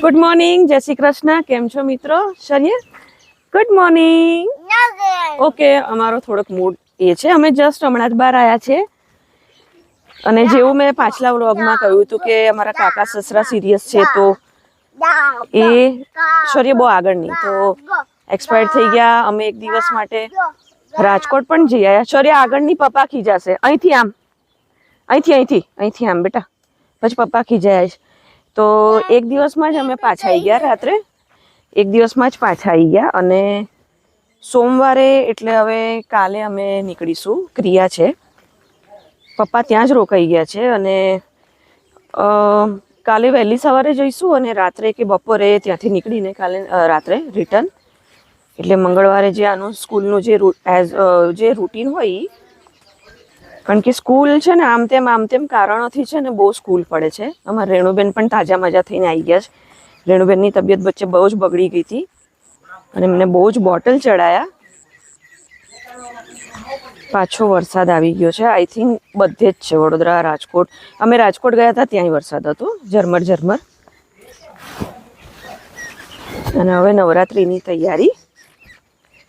Good morning જય શ્રી કૃષ્ણ કેમ છો મિત્રો? શરીર ગુડ મોર્નિંગ ઓકે અમારો થોડોક મૂડ એ છે. અમે જસ્ટ હમણાં જ બહાર આવ્યા છે અને જેવું મેં પાછલા વ્લોગમાં કહ્યું હતું કે અમારા કાકા સસરા સિરિયસ છે તો એ શરીર બહુ આગળ નહીં. તો એક્સપાયર થઈ ગયા. અમે એક દિવસ માટે રાજકોટ પણ જઈ આવ્યા શરીર આગળની પપ્પા ખીજાશે. અહીંથી આમ. અહીંથી અહીંથી અહીંથી આમ બેટા. પછી પપ્પા ખીજાયા છે. તો એક દિવસમાં જ અમે પાછા આવી ગયા રાત્રે. એક દિવસમાં જ પાછા આવી ગયા અને સોમવારે એટલે હવે કાલે અમે નીકળીશું. ક્રિયા છે. પપ્પા ત્યાં જ રોકાઈ ગયા છે અને કાલે વહેલી સવારે જઈશું અને રાત્રે કે બપોરે ત્યાંથી નીકળીને કાલે રાત્રે રિટર્ન એટલે મંગળવારે જે આનું સ્કૂલનું જે એઝ જે રૂટીન હોય કારણ કે સ્કૂલ છે ને, આમ તેમ આમ તેમ કારણોથી છે ને બહુ સ્કૂલ પડે છે. અમારા રેણુબેન પણ તાજા મજા થઈને આવી ગયા છે. રેણુબેનની તબિયત વચ્ચે બહુ જ બગડી ગઈ હતી અને એમને બહુ જ બોટલ ચડાયા. પાછો વરસાદ આવી ગયો છે. આઈ થિંક બધે જ છે વડોદરા, રાજકોટ. અમે રાજકોટ ગયા હતા ત્યાંય વરસાદ હતો. ઝરમર ઝરમર. અને હવે નવરાત્રિની તૈયારી.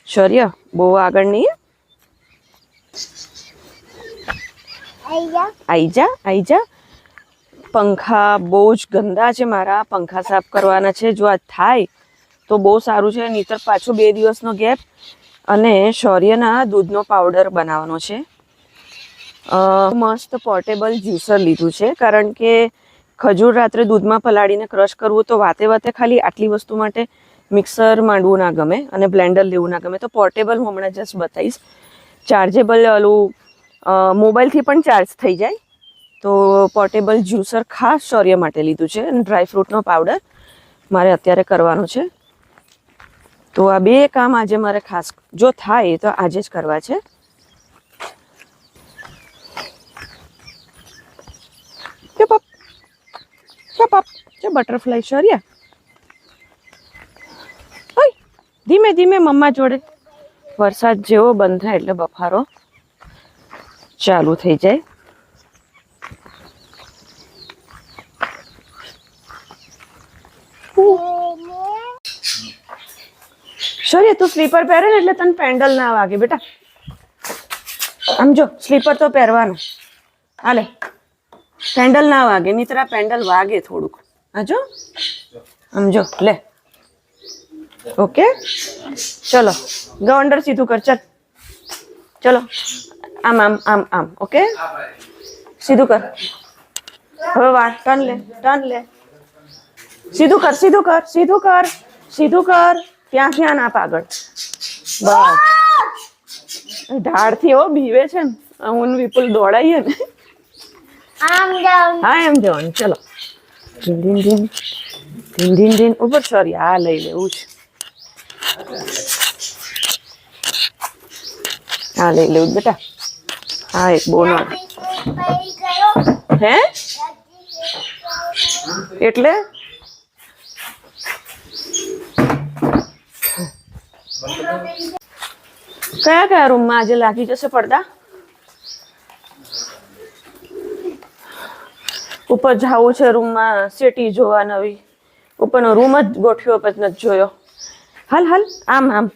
શૌર્ય, બહુ આગળ નહીં. આઈ જા આવી જા પંખા બહુ જ ગંદા છે મારા. પંખા સાફ કરવાના છે. જો આ થાય તો બહુ સારું છે. નહીતર પાછો બે દિવસનો ગેપ અને શૌર્યના દૂધનો પાવડર બનાવવાનો છે. મસ્ત પોર્ટેબલ જ્યુસર લીધું છે. કારણ કે ખજૂર રાત્રે દૂધમાં પલાળીને ક્રશ કરવું તો વાતે વાતે ખાલી આટલી વસ્તુ માટે મિક્સર માંડવું ના ગમે અને બ્લેન્ડર લેવું ના ગમે. તો પોર્ટેબલ હું હમણાં જસ્ટ બતાવીશ. ચાર્જેબલ ઓલું મોબાઈલથી પણ ચાર્જ થઈ જાય. તો પોર્ટેબલ જ્યુસર ખાસ શૌર્ય માટે લીધું છે અને ડ્રાયફ્રૂટનો પાવડર મારે અત્યારે કરવાનો છે. તો આ બે કામ આજે મારે ખાસ જો થાય તો આજે જ કરવા છે. બટરફ્લાય શૌર્ય. ધીમે ધીમે મમ્મા જોડે વરસાદ જેવો બંધ થાય એટલે બફારો. ચાલુ થઈ જાય. શૌર્ય તું સ્લીપર પહેરે ને એટલે તને પેન્ડલ ના વાગે બેટા. આમ જો સ્લીપર તો પહેરવાનું. હાલે પેન્ડલ ના વાગે નીતરા પેન્ડલ વાગે થોડુંક. હા જો, આમ લે. ઓકે ચલો ગો અંડર સીધું કર, ચાલ. ચલો. આમ આમ આમ આમ ઓકે? સીધું કર. હવે વાર ટર્ન લે ટર્ન લે. સીધું કર સીધું કર સીધું કર સીધું કર. ત્યાં ધ્યાન આપ આગળ. બસ. ઢાળથી એવો બીવે છે ને. હું વિપુલ દોડાઈએ ને. હા એમ જવાનું. ચલો. ધીન ધીન ધીન ધીન ધીન ધીન ઉપર સોરી આ લઈ લેવું છે. આ લઈ લેવું બેટા. હા, એક બોનો હે? એટલે? કયા કયા રૂમમાં આજે લાગી જશે પડદા? ઉપર જવું છે રૂમમાં સિટી જોવા નવી. ઉપરનો રૂમ જ ગોઠવ્યો પછી નથી જોયો. હાલ હાલ, આમ આમ.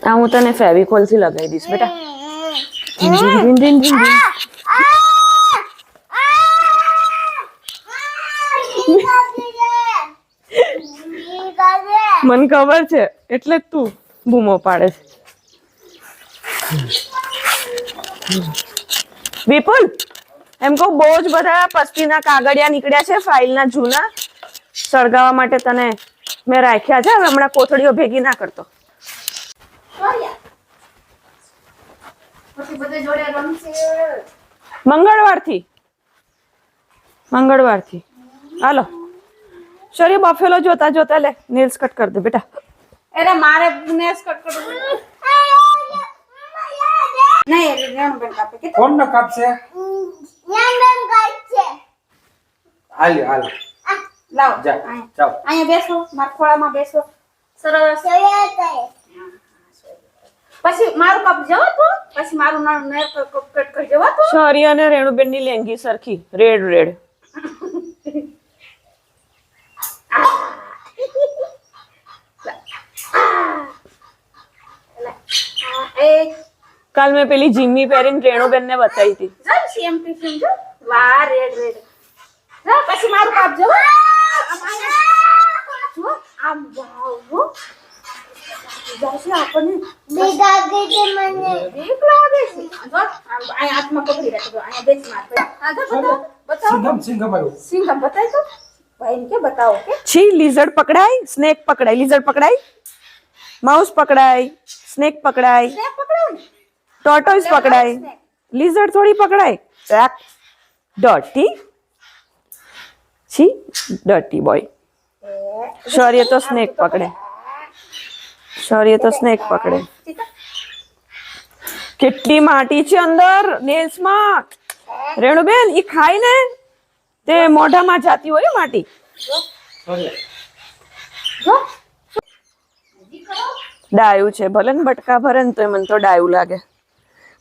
હું તને ફેવિકોલથી લગાવી દઈશ, બેટા. મને ખબર છે એટલે તું બૂમો પાડે છે. વિપુલ એમ કહું બહુ જ બધા પસ્તીના કાગળિયા નીકળ્યા છે ફાઇલના જૂના. સળગાવવા માટે તને મેં રાખ્યા છે હવે હમણાં કોથળીઓ ભેગી ના કરતો. મંગળવારથી. મંગળવારથી. હાલો. શરીર બફેલો જોતા જોતા લે નેલ્સ કટ કરી દે બેટા. અરે મારે નેસ કટ કરવું નહીં રેણુબેન કાપે. કે કોણ ને કાપશે? હાલ હાલ લાવ. જા અહીંયા. જાઓ. અહીંયા બેસો મારા ખોળામાં બેસો. સરસ. પછી મારું કપ જવો તો પછી મારું નાનું નર કપ કરી જવો તો સોરી અને રેણુબેનની લેંગી સરખી. Red red. કાલ મેં પેલી જીમી પહેરીને રેણુબેન ને બતાવી હતી. જલ સેમ પી ફિલ્મ જો વાહ રેડ રેડ. પછી મારું કપ જવો આમ વાવ જો આપણને. જાઓ હો જાશે મને. બીક લાગે છે જો આમ હાથમાં પકડી રાખજો. આ બેસ માર આ બતાવો. બતાવો. સિંગમ સિંઘમ આવ્યું સિંગમ બતાય તો. ભાઈને કે બતાવો કે? છી લીઝર્ડ પકડાય સ્નેક પકડાય. લીઝર્ડ પકડાય? માઉસ પકડાય સ્નેક પકડાય. સ્નેક પકડાય લીઝર્ડ થોડી પકડાય. ડર્ટી છી ડર્ટી બોય શૌર્ય તો સ્નેક પકડે. શૌર્ય તો સ્નેક પકડે. કેટલી માટી છે અંદર નેલ્સમાં? રેણુબેન ઈ ખાય ને? તે મોઢામાં જાતી હોય માટી. ડાયું છે ભલે ને બટકા ભરે ને તો મને તો ડાયું લાગે.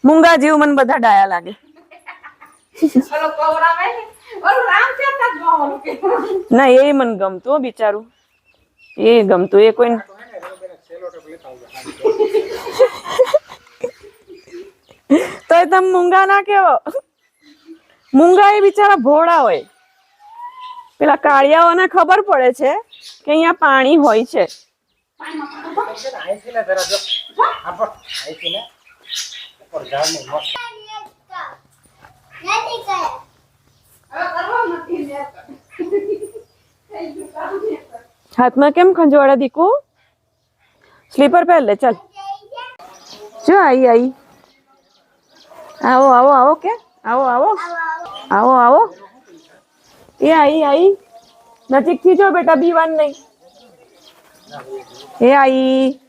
મૂંગા જેવું મને બધા ડાયા લાગે. ના? એ મને ગમતું બિચારું. એ ગમતું એ કોઈ તોય તમે મૂંગા ના કેવો? મૂંગા એ બિચારા ભોળા હોય. પેલા કાળિયાઓને ખબર પડે છે કે અહીંયા પાણી હોય છે. હાથમાં કેમ ખંજવાળા દીકુ? સ્લીપર પહેર લે ચાલ. જો આઈ આઈ. આવો આવો આવો કે? આવો આવો. આવો આવો. એ આઈ આઈ. નજીકથી જો બેટા, બીવાન નહીં. એ આઈ.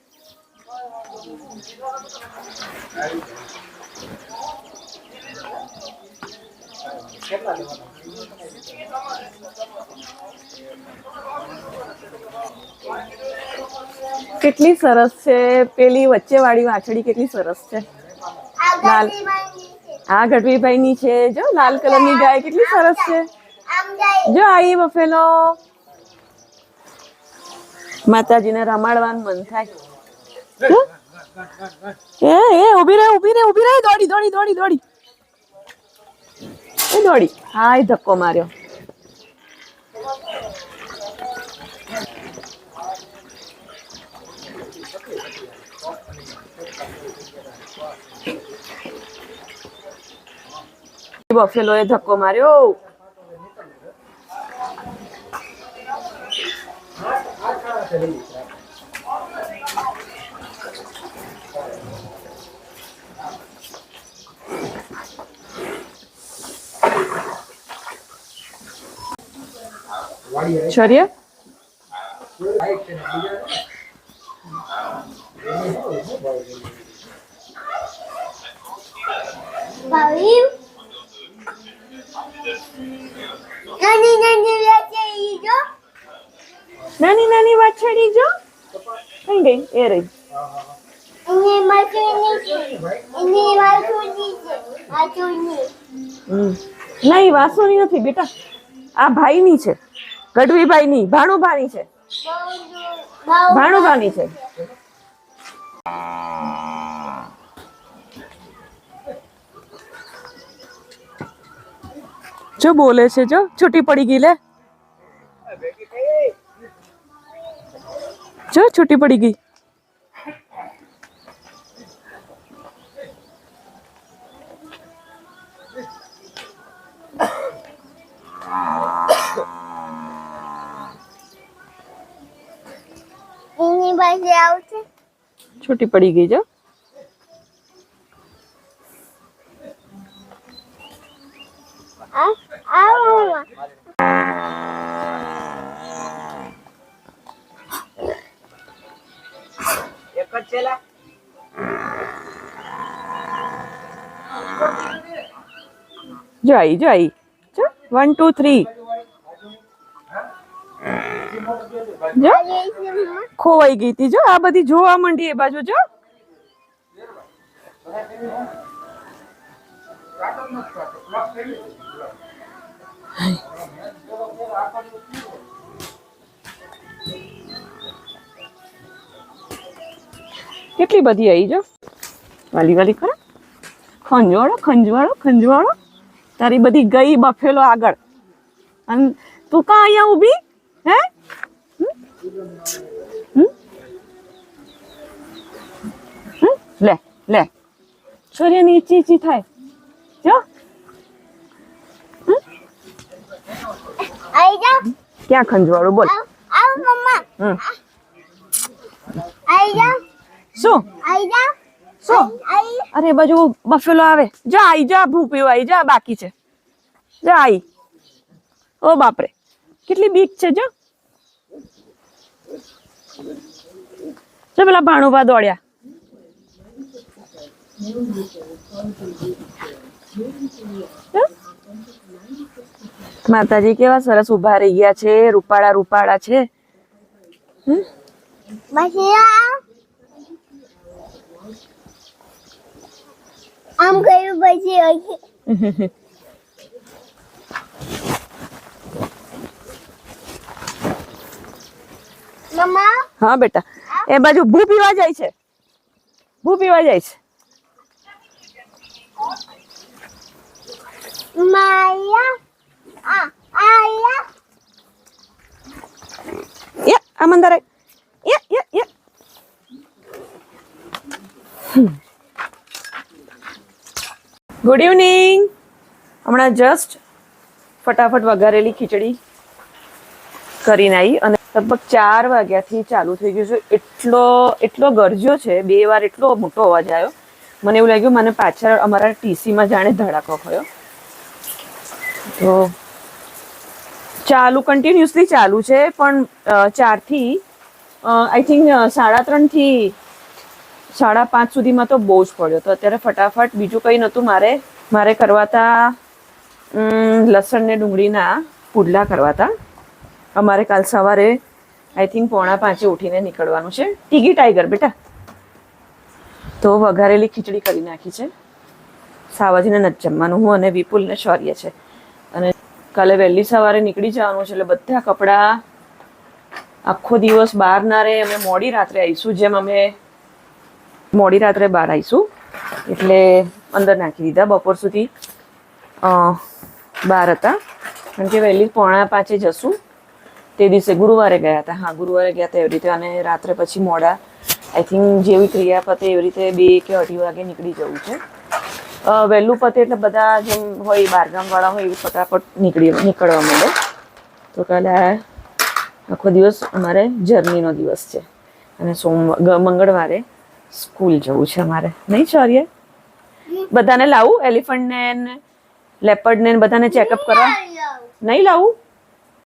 કેટલી સરસ છે? પેલી વચ્ચે વાળી વાછડી કેટલી સરસ છે? લાલ આ ગઢવીભાઈ ની છે. જો, લાલ કલરની ગાય કેટલી સરસ છે. જો આઈ બફેલો. માતાજીને રમાડવાનું મન થાય. એ એ ઊભી રહે ઊભી રહે ઊભી રહે. દોડી દોડી દોડી દોડી. એ દોડી હાય ધક્કો માર્યો. બફેલો એ ધક્કો માર્યો. આવી ને બીજા નાની નાની વેચાઈ જો નાની નાની વાછડી જો કઈ ગઈ એ રહી એને છે એને માથુની છે હમ. નહીં વાસોની નથી બેટા આ ભાઈની છે ગઢવીભાઈની ભાણુભાની છે. બહુ ભાણુભાની છે. જો બોલે છે જો, છૂટી પડી ગઈ લે. જો છૂટી પડી ગઈ. આવશે. છૂટી પડી ગઈ જો આવો એક જ છેલા જો આઈ જો આઈ. જો વન ટુ થ્રી જો. ખોવાઈ ગઈ હતી. જો, આ બધી જોવા માંડી એ બાજુ જો. કેટલી બધી આવી જો. વાલી વાલી ખરા? ખંજવાળો ખંજવાળો ખંજવાળો. તારી બધી ગઈ બફેલો આગળ. અને તું કાં અહીંયા ઊભી? હે? લે લે. છોરીની ઈચી ઈચી થાય. જો. આઈ જા ક્યાં ખંજવાળું? બોલ. આવ આવ મમ્મા. આઈ જા શું? આઈ જા શું? આવી અરે બાજુ બફેલો આવે. જા આઈ જા ભૂપ્યો આઈ જા બાકી છે. જા આઈ. ઓ બાપરે. કેટલી બીક છે જો પેલા ભાણુભા દોડ્યા? માતાજી કેવા સરસ ઊભા રહી ગયા છે રૂપાળા રૂપાળા છે. આમ કર્યું પછી હા બેટા એ બાજુ ભૂ પીવા જાય છે. ભૂ પીવા જાય છે. Ya, અંદર આય. Ya ya ya good evening હમણાં જસ્ટ ફટાફટ વઘારેલી ખીચડી કરીને આવી અને લગભગ ચાર વાગ્યાથી ચાલુ થઈ ગયું છે. એટલો એટલો ગરજ્યો છે બે વાર એટલો મોટો અવાજ આવ્યો. મને એવું લાગ્યું મને પાછળ અમારા ટીસીમાં જાણે ધડાકો થયો તો ચાલુ કન્ટિન્યુઅસલી ચાલુ છે, પણ ચારથી આઈ થિંક સાડા ત્રણથી સાડા પાંચ સુધીમાં તો બહુ જ પડ્યો. તો અત્યારે ફટાફટ બીજું કંઈ નહોતું, મારે મારે કરવાતા લસણને ડુંગળીના પુડલા કરવાતા. અમારે કાલ સવારે આઈ થિંક પોણા પાંચે ઉઠીને નીકળવાનું છે. ટીગી ટાઈગર, બેટા. તો વઘારેલી ખીચડી કરી નાખી છે. સાવાજીને નથી જમવાનું. હું અને વિપુલને શૌર્ય છે અને કાલે વહેલી સવારે નીકળી જવાનું છે, એટલે બધા કપડાં આખો દિવસ બહાર ના રહે. અમે મોડી રાત્રે આવીશું, જેમ અમે મોડી રાત્રે બહાર આવીશું. એટલે અંદર નાખી દીધા બપોર સુધી. બહાર હતા. કારણ કે વહેલી પોણા પાંચે જશું. તે દિવસે ગુરુવારે ગયા હતા. હા, ગુરુવારે ગયા હતા એવી રીતે. અને રાત્રે પછી મોડા આઈ થિંક જેવી ક્રિયા પતે એવી રીતે બે કે અઢી વાગે નીકળી જવું છે. વહેલું પતે એટલે બધા જેમ હોય બારગામવાળા હોય એવું ફટાફટ નીકળી નીકળવા માંડે. તો કાલે આખો દિવસ અમારે જર્નીનો દિવસ છે. અને સોમવાર મંગળવારે સ્કૂલ જવું છે અમારે. નહીં શૌર્ય? બધાને લાવું? એલિફન્ટને લેપર્ડને બધાને ચેકઅપ કરવા? નહીં લાવું?